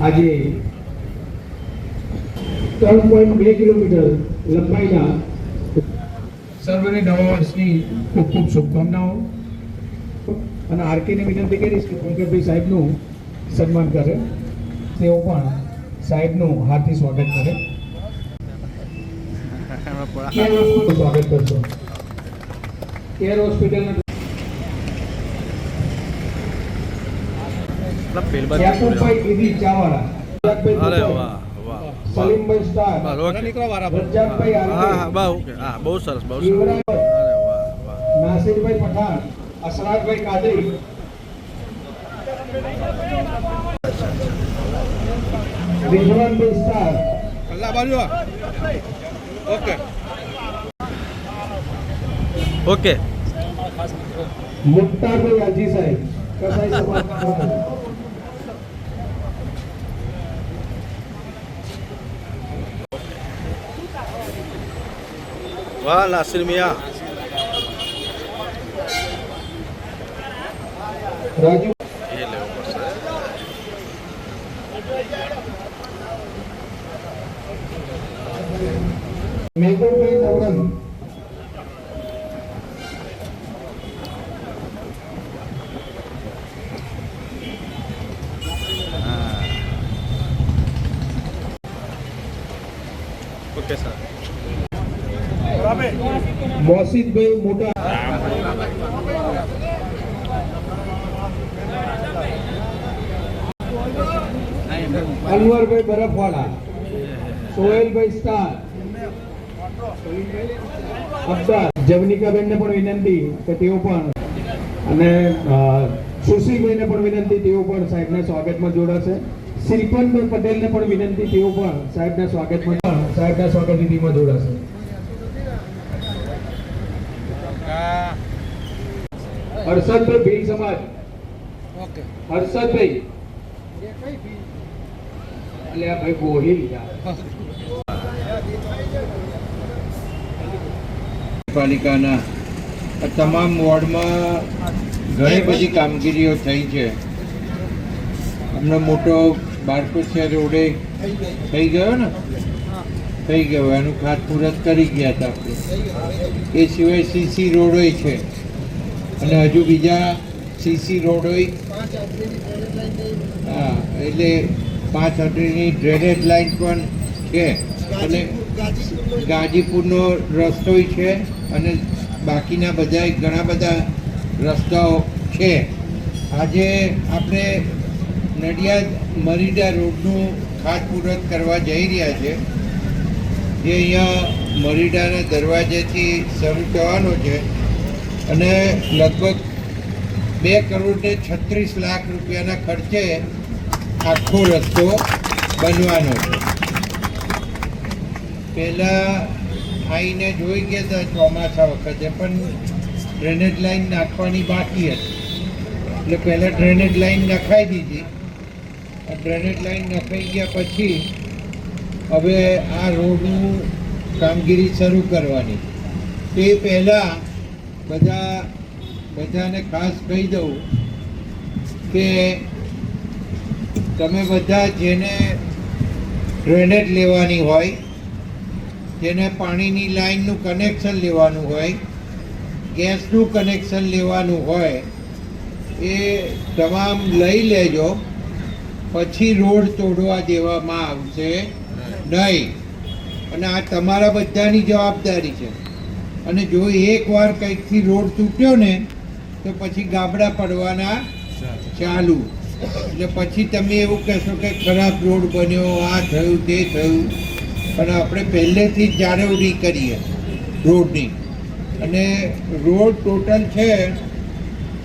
આજે ત્રણ પોઈન્ટ બે કિલોમીટર લંબાઈના સર્વેને નવા વર્ષની ખૂબ ખૂબ શુભકામનાઓ. અને આરકેને વિનંતી કરીશ કે પંકજભાઈ સાહેબનું સન્માન કરે. તેઓ પણ સાહેબનું હાર્દિક સ્વાગત કરે. સ્વાગત કરશો એર હોસ્પિટલના ઈદી ચાવાળા અરે વાહ વાહ સલીમભાઈ સ્ટાર. બસ ઓકે રજાકભાઈ હા બા ઓકે હા બહુ સરસ બહુ સરસ. અરે વાહ વાહ. નાસિરભાઈ પઠાણ અસરાજભાઈ કાદરી. રિઝવાનભાઈ સ્ટાર. કલ્લા બાજુ ઓકે. ઓકે. મુક્તાભાઈ હાજી સાહેબ. કસાઈ સમાજ પ્રમુખ. વાહ નાસિર મિયા રાજુ એ લેવું પડશે મેઘુભાઈ નવરંગ હા ઓકે સર મોસીદભાઈ મોટા. અનવરભાઈ બરફવાળા. સોહેલભાઈ સ્ટાર. અબ્દાર જવનિકાબેનને પણ વિનંતી કે તેઓ પણ અને સુશીલભાઈને પણ વિનંતી તેઓ પણ સાહેબના સ્વાગતમાં જોડાશે. શ્રીપનભાઈ પટેલને પણ વિનંતી તેઓ પણ સાહેબના સ્વાગતમાં સાહેબના સ્વાગત વિધિમાં જોડાશે. હર્ષદભાઈ ભીલ સમાજ. ઓકે. હર્ષદભાઈ. આ ભાઈ ગોહિલ પાલિકાના આ તમામ વોર્ડમાં ઘણી બધી કામગીરીઓ થઈ છે. હમણાં મોટો બારકોસિયા રોડે થઈ ગયો ને? થઈ ગયો એનું ખાતમુહૂર્ત કરી ગયા હતા એ સિવાય સીસી રોડોય છે. અને હજુ બીજા સીસી રોડોય, હા, એટલે પાંચ હજારની ડ્રેનેજ લાઇન પણ છે. અને ગાજીપુરનો રસ્તોય છે અને બાકીના બધા ઘણા બધા રસ્તાઓ છે. આજે આપણે નડિયાદ મરીડા રોડનું ખાતમુહૂર્ત કરવા જઈ રહ્યા છે. જે અહીંયા મરીડાના દરવાજેથી શરૂ થવાનો છે અને લગભગ બે કરોડ છત્રીસ લાખ રૂપિયાના ખર્ચે આખો રસ્તો બનવાનો છે. પહેલાં આવીને જોઈ ગયા હતા ચોમાસા વખતે, પણ ડ્રેનેજ લાઈન નાખવાની બાકી હતી. એટલે પહેલાં ડ્રેનેજ લાઈન નખાઈ દીધી. ડ્રેનેજ લાઈન નખાઈ ગયા પછી હવે આ રોડનું કામગીરી શરૂ કરવાની. તે પહેલાં બધા, બધાને ખાસ કહી દઉં કે તમે બધા જેને ડ્રેનેજ લેવાની હોય, જેને પાણીની લાઈનનું કનેક્શન લેવાનું હોય, ગેસનું કનેક્શન લેવાનું હોય, એ તમામ લઈ લેજો. પછી રોડ તોડવા દેવામાં આવશે. નહીં. અને આ તમારા બધાની જવાબદારી છે. અને જો એકવાર કંઈકથી રોડ તૂટ્યો ને તો પછી ગાબડા પડવાના ચાલુ. એટલે પછી તમે એવું કહેશો કે ખરાબ રોડ બન્યો આ થયું તે થયું. પણ આપણે પહેલેથી જ જાળવણી કરીએ રોડની. અને રોડ ટોટલ છે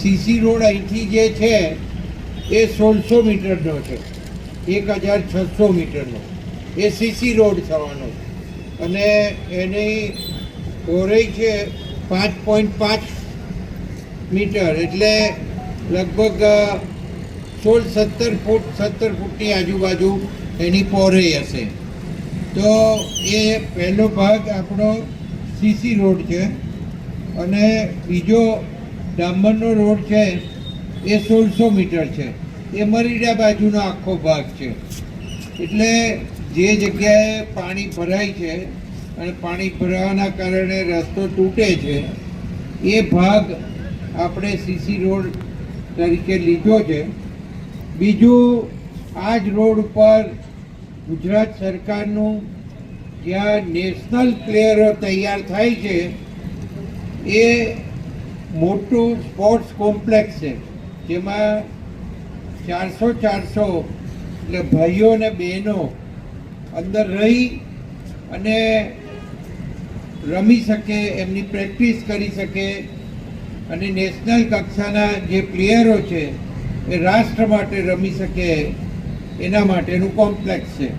સીસી રોડ અહીંથી જે છે એ સોળસો મીટરનો છે. એક હજાર છસો મીટરનો. એ સીસી રોડ થવાનો. અને એની પહોળાઈ છે પાંચ પોઈન્ટ પાંચ મીટર. એટલે લગભગ સોળ સત્તર ફૂટ, સત્તર ફૂટની આજુબાજુ એની પહોળાઈ હશે. તો એ પહેલો ભાગ આપણો સીસી રોડ છે. અને બીજો ડામરનો રોડ છે, એ સોળસો મીટર છે. એ મરીડા બાજુનો આખો ભાગ છે. એટલે જે જગ્યાએ પાણી ભરાય છે અને પાણી ભરાવાના કારણે રસ્તો તૂટે છે, એ ભાગ આપણે સીસી રોડ તરીકે લીધો છે. બીજું, આ જ રોડ ઉપર ગુજરાત સરકારનું જ્યાં નેશનલ પ્લેયરો તૈયાર થાય છે, એ મોટું સ્પોર્ટ્સ કોમ્પ્લેક્સ છે, જેમાં ચારસો ચારસો, એટલે ભાઈઓ અને બહેનો અંદર રહી અને રમી શકે, એમની પ્રેક્ટિસ કરી શકે અને નેશનલ કક્ષાના જે પ્લેયરો છે, એ રાષ્ટ્ર માટે રમી શકે, એના માટેનું કોમ્પ્લેક્સ છે.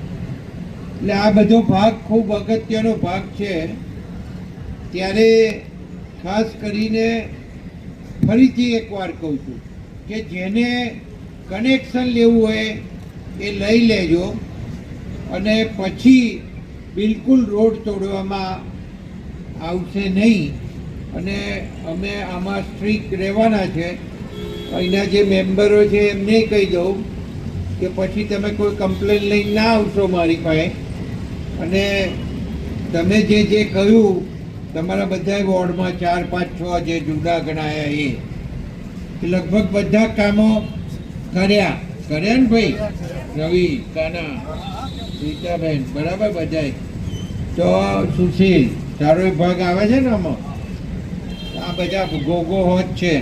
એટલે આ બધો ભાગ ખૂબ અગત્યનો ભાગ છે. ત્યારે ખાસ કરીને ફરીથી એકવાર કહું છું કે જેને કનેક્શન લેવું હોય, એ લઈ લેજો. અને પછી બિલકુલ રોડ તોડવામાં આવશે નહીં. અને અમે આમાં સ્ટ્રીક રહેવાના છે. અહીંના જે મેમ્બરો છે, એમને કહી દઉં કે પછી તમે કોઈ કમ્પ્લેન લઈને ના આવશો મારી પાસે. અને તમે જે જે કહ્યું, તમારા બધા વોર્ડમાં ચાર, પાંચ, છ જે જુદા ગણાયા એ લગભગ બધા કામો કર્યા. કર્યા ને ભાઈ? રવિ, કાના. રીતાબેન બરાબર બધાય? તો સુશીલ, તારો ભાગ આવે છે ને આમાં? આ બધા ગોગો હોત છે.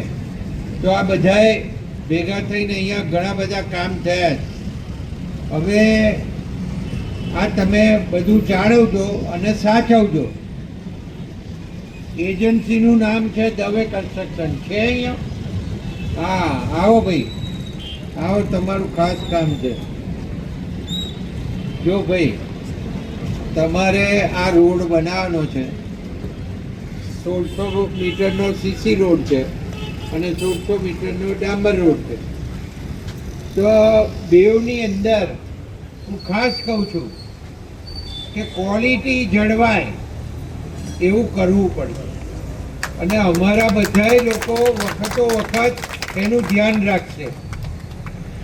તો આ બધાએ ભેગા થઈને અહીંયા ઘણા બધા કામ થયા હવે આ તમે બધું જાળવજો અને સાચવજો. એજન્સીનું નામ છે દવે કન્સ્ટ્રક્શન. છે અહીંયા? હા, આવો ભાઈ. આવો, તમારું ખાસ કામ છે. જો ભાઈ, તમારે આ રોડ બનાવવાનો છે. સોળસો મીટરનો સીસી રોડ છે અને સોળસો મીટરનો ડાંબર રોડ છે. તો બેવની અંદર હું ખાસ કહું છું કે ક્વોલિટી જળવાય એવું કરવું પડે. અને અમારા બધાએ લોકો વખતો વખત એનું ધ્યાન રાખશે.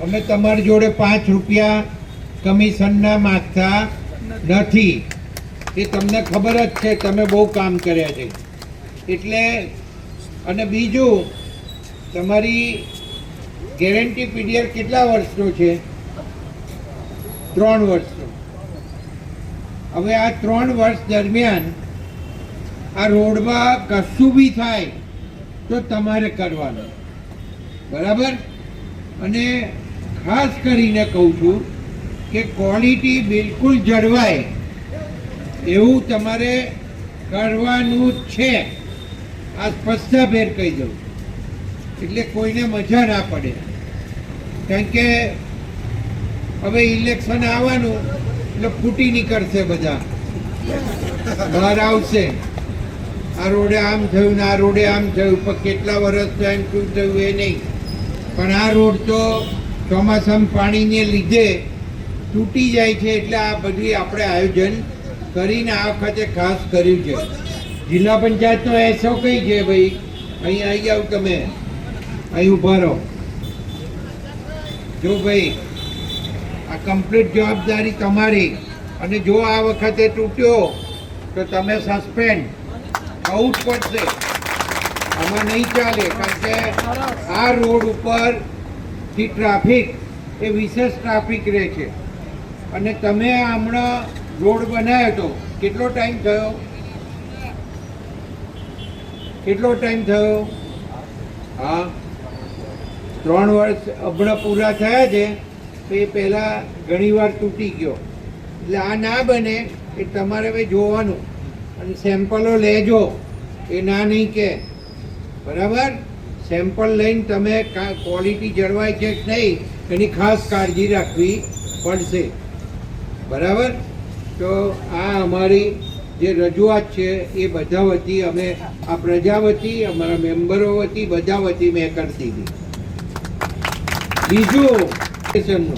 અમે તમારી જોડે પાંચ રૂપિયા કમિશનના માગતા નથી. એ તમને ખબર જ છે, તમે બહુ કામ કર્યા છે. એટલે, અને બીજું, તમારી ગેરંટી પીરિયડ કેટલા વર્ષનો છે? ત્રણ વર્ષનો. હવે આ ત્રણ વર્ષ દરમિયાન આ રોડમાં કશું બી થાય તો તમારે કરવાનું. બરાબર? અને ખાસ કરીને કહું છું કે ક્વોલિટી બિલકુલ જળવાય, એવું તમારે કરવાનું છે. આ સ્પષ્ટભેર કહી દઉં. એટલે કોઈને મજા ના પડે. કારણ કે હવે ઇલેક્શન આવવાનું, એટલે ફૂટી નીકળશે બધા. બહાર આવશે. આ રોડે આમ થયું ને આ રોડે આમ થયું, પણ કેટલા વર્ષ એમ શું થયું એ નહીં. પણ આ રોડ તો ચોમાસામાં પાણીને લીધે તૂટી જાય છે એટલે આ બધું આપણે આયોજન કરીને આ વખતે ખાસ કર્યું છે. જિલ્લા પંચાયતનો એસો કઈ છે ભાઈ? અહીં આવી જાઓ તમે. અહીં ઊભા રહો. જો ભાઈ, આ કમ્પ્લીટ જવાબદારી તમારી. અને જો આ વખતે તૂટ્યો, તો તમે સસ્પેન્ડ થવું જ પડશે. આમાં નહીં ચાલે, કારણ કે આ રોડ ઉપરથી ટ્રાફિક એ વિશેષ ટ્રાફિક રહે છે. અને તમે હમણાં રોડ બનાવ્યો હતો. કેટલો ટાઈમ થયો? કેટલો ટાઈમ થયો? હા. ત્રણ વર્ષ હમણાં પૂરા થયા છે, તો એ પહેલાં ઘણીવાર તૂટી ગયો. એટલે આ ના બને એ તમારે હવે જોવાનું. અને સેમ્પલો લેજો. એ ના નહીં કે. બરાબર? સેમ્પલ લઈને તમે ક્વોલિટી જળવાય છે કે નહીં, એની ખાસ કાળજી રાખવી પડશે. બરાબર? તો આ અમારી જે રજૂઆત છે, એ બધા વતી અમે, આ પ્રજા વતી, અમારા મેમ્બરો વતી, બધા વતી મેં કરી દીધી. બીજું સ્ટેશનનું.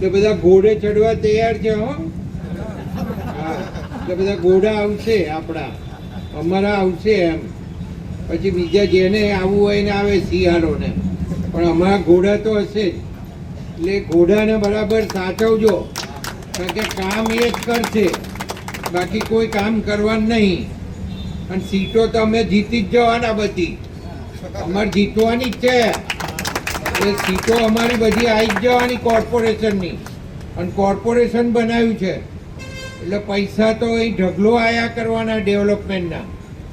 તો બધા ઘોડે ચડવા તૈયાર છે, હો? એટલે બધા ઘોડા આવશે આપણા. અમારા આવશે એમ. પછી બીજા જેને આવવું હોય ને આવે શિયાળોને. પણ અમારા ઘોડા તો હશે જ. એટલે ઘોડાને બરાબર સાચવજો. કારણ કે કામ એ જ કરશે. બાકી કોઈ કામ કરવાનું નહીં. અને સીટો તો અમે જીતી જ જવાના બધી. અમારે જીતવાની છે. એ સીટો અમારી બધી આવી જ જવાની કોર્પોરેશનની. અને કોર્પોરેશન બનાવ્યું છે. એટલે પૈસા તો એ ઢગલો આયા કરવાના ડેવલપમેન્ટના.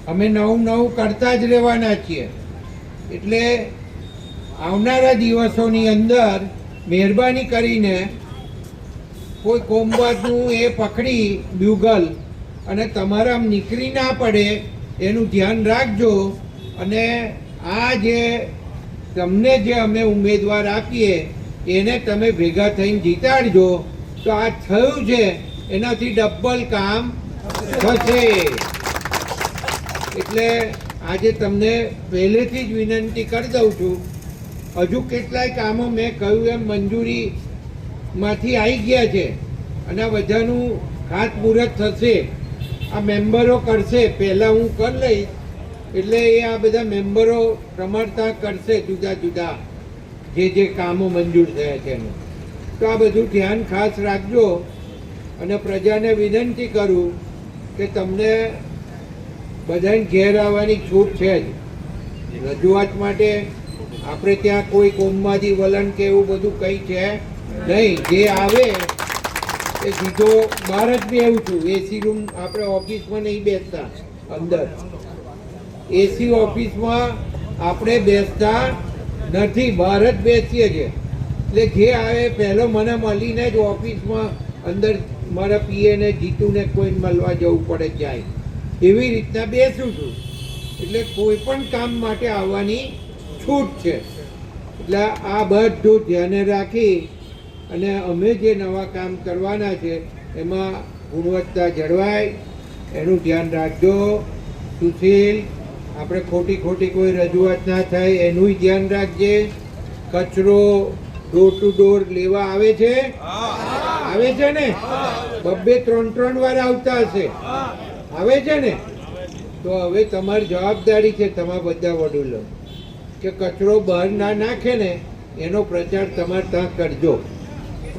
અમે નવું નવું કરતા જ રહેવાના છીએ. એટલે આવનારા દિવસોની અંદર મહેરબાની કરીને કોઈ કોમવાદનું એ પકડી બ્યુગલ અને તમારા નીકળી ના પડે, એનું ધ્યાન રાખજો. અને આ જે તમને જે અમે ઉમેદવાર આપીએ, એને તમે ભેગા થઈને જીતાડજો. તો આ થયું છે. એનાથી ડબલ કામ થશે. એટલે આજે તમને પહેલેથી જ વિનંતી કરી દઉં છું. હજુ કેટલાય કામો મેં કહ્યું એમ મંજૂરીમાંથી આવી ગયા છે અને આ બધાનું ખાતમુહૂર્ત થશે. આ મેમ્બરો કરશે. પહેલાં હું કરી લઈશ. એટલે એ આ બધા મેમ્બરો પ્રમાણતા કરશે જુદા જુદા જે જે કામો મંજૂર થયા છે એનું. તો આ બધું ધ્યાન ખાસ રાખજો અને પ્રજાને વિનંતી કરું કે તમને બધાને ઘેર આવવાની છૂટ છે જ. રજૂઆત માટે આપણે ત્યાં કોઈ કોમમાંથી વલણ કે એવું બધું કંઈ છે નહીં, જે આવે, એ સીધો બહાર જ બેહું છું. એસી રૂમ આપણે ઓફિસમાં નહીં બેસતા, અંદર. એસી ઓફિસમાં આપણે બેસતા નથી, બહાર જ બેસીએ છીએ. એટલે જે આવે, પહેલો મને મળીને જ ઓફિસમાં અંદર મારા પીએને જીતુને કોઈને મળવા જવું પડે જાય એવી રીતના બેસું છું. એટલે કોઈ પણ કામ માટે આવવાની છૂટ છે. એટલે આ બધું ધ્યાને રાખી અને અમે જે નવા કામ કરવાના છે, એમાં ગુણવત્તા જળવાય, એનું ધ્યાન રાખજો. સુશીલ, આપણે ખોટી ખોટી કોઈ રજૂઆત ના થાય, એનું ધ્યાન રાખજે. કચરો ડોર ટુ ડોર લેવા આવે છે? આવે છે ને? બબ્બે ત્રણ ત્રણ વાર આવતા હશે. આવે છે ને? તો હવે તમારી જવાબદારી છે, તમારા બધા વડીલો, કે કચરો બહાર ના નાખે ને, એનો પ્રચાર તમારે ત્યાં કરજો.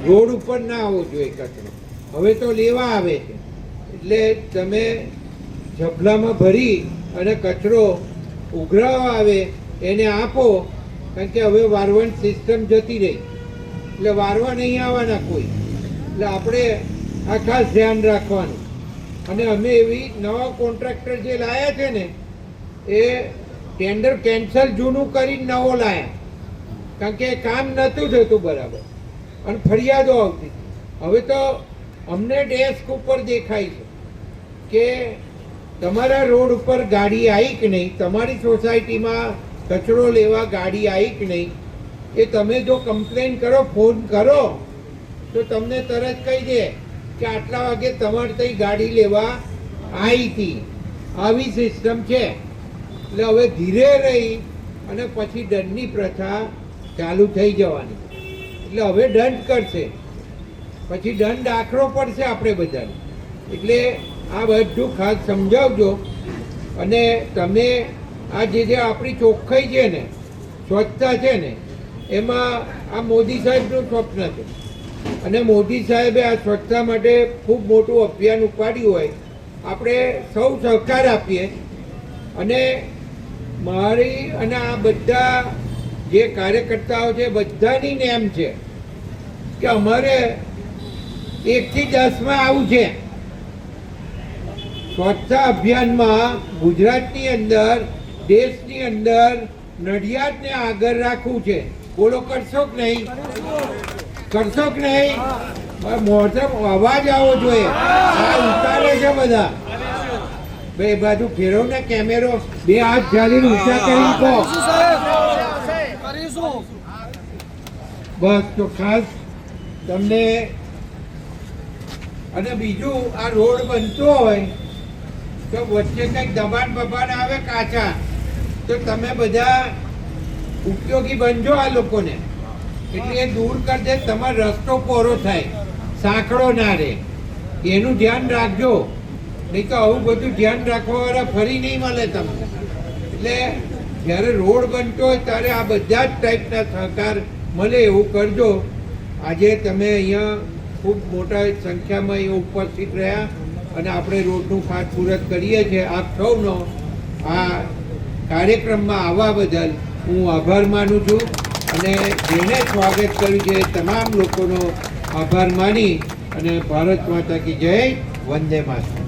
રોડ ઉપર ના આવવો જોઈએ કચરો હવે તો લેવા આવે છે. એટલે તમે જબલામાં ભરી અને કચરો ઉઘરાવા આવે એને આપો, કારણ કે હવે વારવણ સિસ્ટમ જતી રહી. એટલે વારવા નહીં આવવાના કોઈ. એટલે આપણે આ ખાસ ધ્યાન રાખવાનું. અને અમે એવી નવા કોન્ટ્રાક્ટર જે લાયા છે ને, એ ટેન્ડર કેન્સલ જૂનું કરીને નવો લાયા. કારણ કે કામ નહોતું થતું બરાબર. અને ફરિયાદો આવતી હવે તો અમને ડેસ્ક ઉપર દેખાય છે કે તમારા રોડ ઉપર ગાડી આવી કે નહીં, તમારી સોસાયટીમાં કચરો લેવા ગાડી આવી કે નહીં, એ તમે જો કમ્પ્લેન કરો, ફોન કરો, તો તમને તરત કહી દે કે આટલા વાગે તમારે ત્યાં ગાડી લેવા આવી હતી. આવી સિસ્ટમ છે. એટલે હવે ધીરે રહી અને પછી દંડની પ્રથા ચાલુ થઈ જવાની. એટલે હવે દંડ કરશે. પછી દંડ આખરો પડશે આપણે બધાને. એટલે આ બધું ખાસ સમજાવજો. અને તમે આ જે જે આપણી ચોખ્ખાઈ છે ને, સ્વચ્છતા છે ને, એમાં આ મોદી સાહેબનું સ્વપ્ન છે. અને મોદી સાહેબે આ સ્વચ્છતા માટે ખૂબ મોટું અભિયાન ઉપાડ્યું હોય, આપણે સૌ સહકાર આપીએ. અને મારી અને આ બધા જે કાર્યકર્તાઓ છે, બધાની નેમ છે કે અમારે એકથી દસમાં આવું છે. સ્વચ્છતા અભિયાનમાં ગુજરાતની અંદર, દેશની અંદર નડિયાદને આગળ રાખવું છે. બોલો, કરશો કે નહીં? કરશો કે નહીં? મોઢમ અવાજ આવો જોઈએ. આ ઉતારે છે બધા. બે બાજુ ફેરવ ને કેમેરો. બે હાથ જાલીને ઊંચા કરી કહો. બસ તો ખાસ તમને અને બીજું આ રોડ બનતો હોય તો વચ્ચે કંઈક દબાણ બબાણ આવે કાચા, તો તમે બધા ઉપયોગી બનજો આ લોકોને. એટલે એ દૂર કરજે તમારો રસ્તો પોરો થાય સાંકડો ના રહે. એનું ધ્યાન રાખજો. નહીં તો આવું બધું ધ્યાન રાખવા વાળા ફરી નહીં મળે તમને. એટલે જ્યારે રોડ બનતો હોય, ત્યારે આ બધા જ ટાઈપના સહકાર મળે એવું કરજો, આજે તમે અહીંયા ખૂબ મોટા સંખ્યામાં અહીંયા ઉપસ્થિત રહ્યા અને આપણે રોડનું ખાતમુહૂર્ત કરીએ છીએ. આપ સૌનો આ કાર્યક્રમમાં આવવા બદલ હું આભાર માનું છું અને જેણે સ્વાગત કર્યું છે તમામ લોકોનો આભાર માની અને ભારત માતા કી જય, વંદે માતરમ.